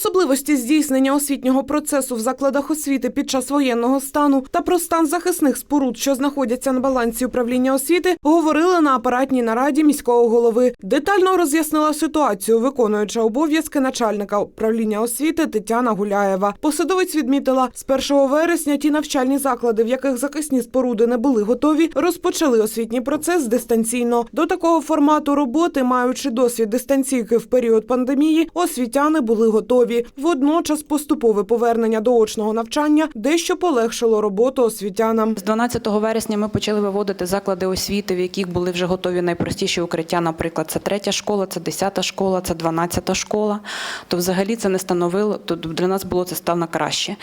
особливості здійснення освітнього процесу в закладах освіти під час воєнного стану та про стан захисних споруд, що знаходяться на балансі управління освіти, говорили на апаратній нараді міського голови. Детально роз'яснила ситуацію виконуюча обов'язки начальника управління освіти Тетяна Гуляєва. Посадовець відмітила, з 1 вересня ті навчальні заклади, в яких захисні споруди не були готові, розпочали освітній процес дистанційно. До такого формату роботи, маючи досвід дистанційки в період пандемії, освітяни були готові. Водночас поступове повернення до очного навчання дещо полегшило роботу освітянам. З 12 вересня ми почали виводити заклади освіти, в яких були вже готові найпростіші укриття. Наприклад, це третя школа, це 10 школа, це 12 школа. То взагалі це не становило, то для нас було це став на краще.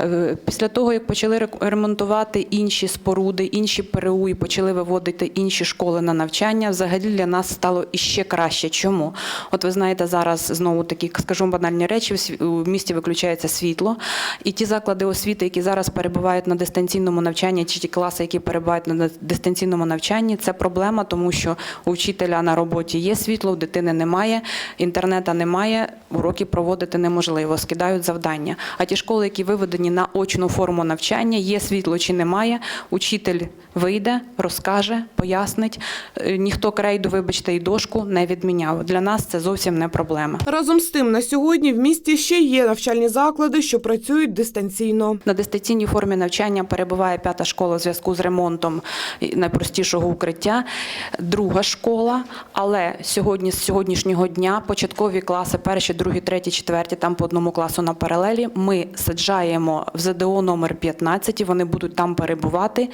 Е, Після того, як почали ремонтувати інші споруди, інші ПРУ і почали виводити інші школи на навчання, взагалі для нас стало іще краще. Чому? От ви знаєте, зараз знову такі, скажу банальні речі, в у місті виключається світло, і ті заклади освіти, які зараз перебувають на дистанційному навчанні, чи ті класи, які перебувають на дистанційному навчанні, це проблема, тому що у вчителя на роботі є світло, у дитини немає, інтернету немає, уроки проводити неможливо, скидають завдання. А ті школи, які виведені на очну форму навчання, є світло чи немає, учитель вийде, розкаже, пояснить. Е, Ніхто крейду, вибачте, і дошку не відміняв. Для нас це зовсім не проблема. Разом з тим, на сьогодні в місті ще є навчальні заклади, що працюють дистанційно. На дистанційній формі навчання перебуває п'ята школа у зв'язку з ремонтом найпростішого укриття, друга школа. Але сьогодні, з сьогоднішнього дня, початкові класи, перші, другі, треті, четверті, там по одному класу на паралелі, ми саджаємо в ЗДО номер 15, і вони будуть там перебувати,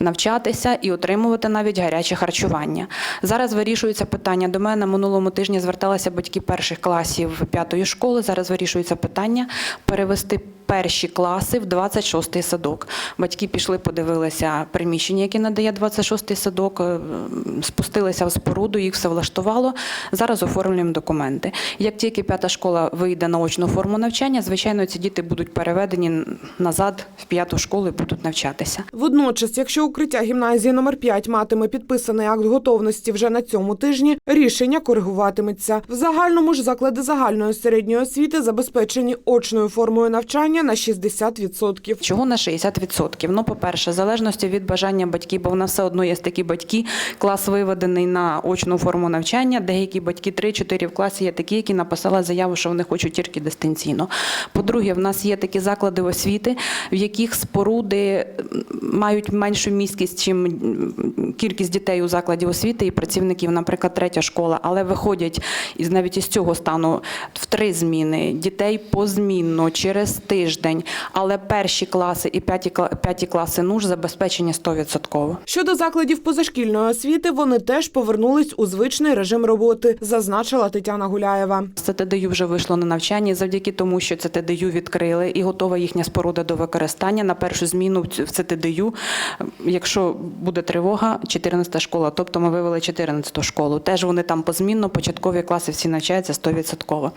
навчатися і отримувати навіть гаряче харчування. Зараз вирішується питання. До мене минулому тижні зверталися батьки перших класів п'ятої школи. Зараз вирішується питання перевести перші класи в 26-й садок. Батьки пішли, подивилися приміщення, яке надає 26-й садок, е, спустилися в споруду, їх все влаштувало. Зараз оформлюємо документи. Як тільки п'ята школа вийде на очну форму навчання, звичайно, ці діти будуть переведені назад в п'яту школу і будуть навчатися. Водночас, якщо укриття гімназії номер 5 матиме підписаний акт готовності вже на цьому тижні, рішення коригуватиметься. В загальному ж заклади загальної середньої освіти забезпечені очною формою навчання на 60%. Чого на 60%? Ну, по-перше, в залежності від бажання батьків, бо в нас все одно є такі батьки, клас виведений на очну форму навчання. Деякі батьки 3-4 в класі є такі, які написали заяву, що вони хочуть тільки дистанційно. По-друге, в нас є такі заклади освіти, в яких споруди мають меншу міськість, чим кількість дітей у закладі освіти і працівників, наприклад, третя школа, але виходять із навіть із цього стану в три зміни дітей позмінно через тиждень, але перші класи і п'яті п'яті класи НУШ забезпечені 100%. Щодо закладів позашкільної освіти, вони теж повернулись у звичний режим роботи, зазначила Тетяна Гуляєва. Це ТДЮ вже вийшло на навчання завдяки тому, що це ТДЮ відкрили і готова їхня споруда до використання. На першу зміну в це якщо буде тривога, 14 школа, тобто ми вивели 14 школу. Теж вони там позмінно, початкові класи всі навчаються 100%.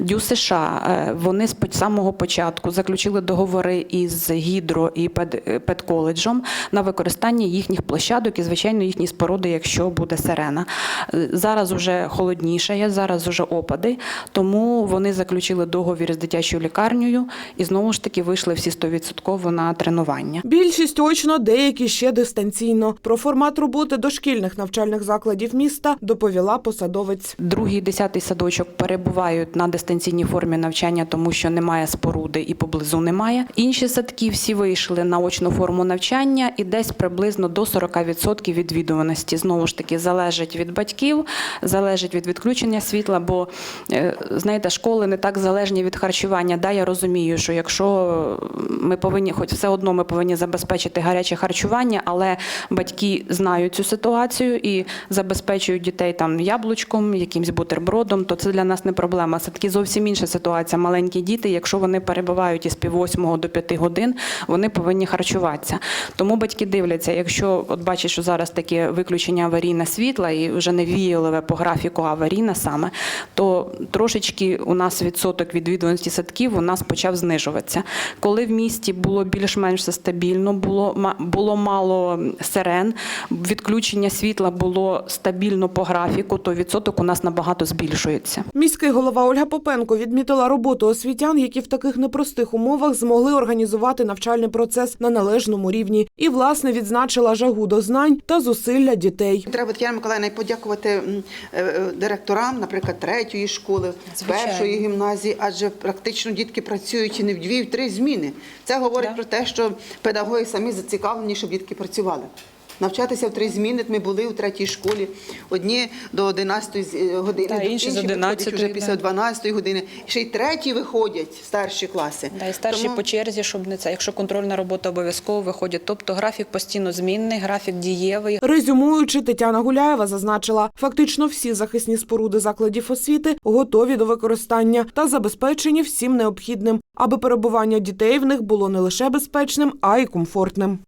Дю США, е, вони з самого початку заключили договори із Гідро і е, Педколеджем на використання їхніх площадок і, звичайно, їхні споруди, якщо буде сирена. Е, Зараз уже холодніше, є, зараз уже опади, тому вони заключили договір з дитячою лікарнею і знову ж таки вийшли всі 100% на тренування. Більшість очно, деякі ще дистанційно. Про формат роботи дошкільних навчальних закладів міста доповіла посадовець. Другий десятий садочок перебувають на дистанційній формі навчання, тому що немає споруди і поблизу немає. Інші садки всі вийшли на очну форму навчання і десь приблизно до 40% відвідуваності. Знову ж таки, залежить від батьків, залежить від відключення світла, бо е, знаєте, школи не так залежні від харчування. Да, я розумію, що якщо ми повинні, хоч все одно ми повинні забезпечити гаряче харчування, але батьки знають цю ситуацію і забезпечують дітей там яблучком, якимсь бутербродом, то це для нас не проблема. Таки зовсім інша ситуація. Маленькі діти, якщо вони перебувають тривають із пів восьмого до п'яти годин, вони повинні харчуватися. Тому батьки дивляться, якщо от бачать, що зараз таке виключення аварійне світла і вже не віяливе по графіку, аварійне саме, то трошечки у нас відсоток відвідуваності садків у нас почав знижуватися. Коли в місті було більш-менш стабільно, було, було мало сирен, відключення світла було стабільно по графіку, то відсоток у нас набагато збільшується. Міський голова Ольга Попенко відмітила роботу освітян, які в таких непростих умовах змогли організувати навчальний процес на належному рівні, і власне відзначила жагу до знань та зусилля дітей. Треба Тетяна Миколаївна подякувати е, е, директорам, наприклад, третьої школи, Звичайно. першої гімназії, адже практично дітки працюють не в дві, в три зміни. Це говорить Да. про те, що педагоги самі зацікавлені, щоб дітки працювали. Навчатися в три зміни. Ми були у третій школі. Одні до 11 з- години, Та, інші з виходять 11-ї, вже після 12 години. Ще й треті виходять старші класи. Да, і старші Тому- по черзі, щоб не це. Якщо контрольна робота обов'язково виходить, тобто графік постійно змінний, графік дієвий. Резюмуючи, Тетяна Гуляєва зазначила, фактично всі захисні споруди закладів освіти готові до використання та забезпечені всім необхідним, аби перебування дітей в них було не лише безпечним, а й комфортним.